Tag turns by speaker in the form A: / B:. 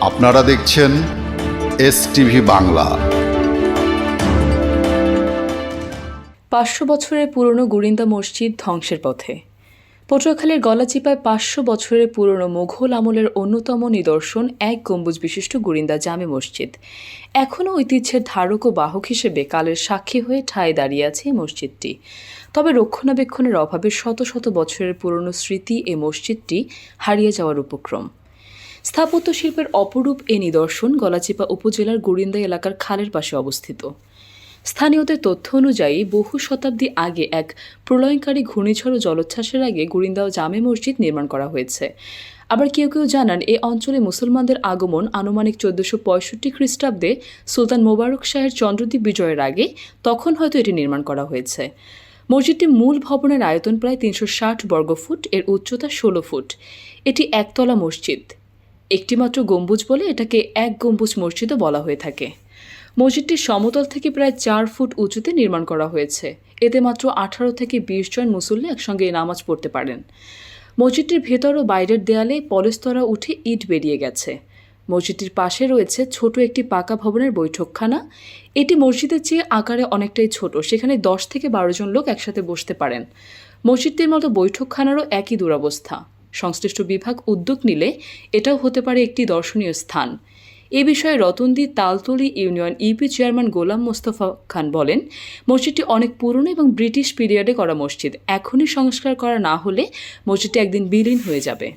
A: আপনারা দেখছেন S TV Bangla.
B: পাঁচশো বছরের পুরনো গুরিন্দা মসজিদ ধ্বংসের পথে। পটুয়াখালীর গলাচিপায় পাঁচশো বছরের পুরনো মুঘল আমলের অন্যতম নিদর্শন এক গম্বুজ বিশিষ্ট গুরিন্দা জামে মসজিদ। এখনও ঐতিহ্যের ধারক ও বাহক হিসেবে কালের সাক্ষী হয়ে ঠায় দাঁড়িয়ে আছে মসজিদটি। তবে রক্ষণাবেক্ষণের অভাবে শত শত বছরের পুরনো স্মৃতি এ মসজিদটি হারিয়ে যাওয়ার উপক্রম। স্থাপত্য শিল্পের অপরূপ এ নিদর্শন গলাচিপা উপজেলার গোরিন্দা এলাকার খালের পাশে অবস্থিত। স্থানীয়দের তথ্য অনুযায়ী বহু শতাব্দী আগে এক প্রলয়ঙ্কারী ঘূর্ণিঝড় ও জলোচ্ছ্বাসের আগে গুরিন্দাও জামে মসজিদ নির্মাণ করা হয়েছে। আবার কেউ কেউ জানান, এ অঞ্চলে মুসলমানদের আগমন আনুমানিক চোদ্দশো পঁয়ষট্টি খ্রিস্টাব্দে সুলতান মোবারক শাহের চন্দ্রদ্বীপ বিজয়ের আগে, তখন হয়তো এটি নির্মাণ করা হয়েছে। মসজিদটি মূল ভবনের আয়তন প্রায় তিনশো ষাট বর্গফুট, এর উচ্চতা ষোলো ফুট। এটি একতলা মসজিদ। একটিমাত্র গম্বুজ বলে এটাকে এক গম্বুজ মসজিদও বলা হয়ে থাকে। মসজিদটি সমতল থেকে প্রায় চার ফুট উঁচুতে নির্মাণ করা হয়েছে। এতে মাত্র আঠারো থেকে বিশ জন মুসল্লি একসঙ্গে নামাজ পড়তে পারেন। মসজিদটির ভেতর ও বাইরের দেয়ালে পলেস্তরা উঠে ইট বেরিয়ে গেছে। মসজিদটির পাশে রয়েছে ছোট একটি পাকা ভবনের বৈঠকখানা। এটি মসজিদের চেয়ে আকারে অনেকটাই ছোট, সেখানে দশ থেকে বারো জন লোক একসাথে বসতে পারেন। মসজিদটির মতো বৈঠকখানারও একই দুরবস্থা। সংশ্লিষ্ট বিভাগ উদ্যোগ নিলে এটাও হতে পারে একটি দর্শনীয় স্থান। এ বিষয়ে Ratandi Taltali union UP chairman Golam Mostafa Khan বলেন, মসজিদটি অনেক পুরনো এবং ব্রিটিশ পিরিয়ডে করা মসজিদ। এখনই সংস্কার করা না হলে মসজিদটি একদিন বিলীন হয়ে যাবে।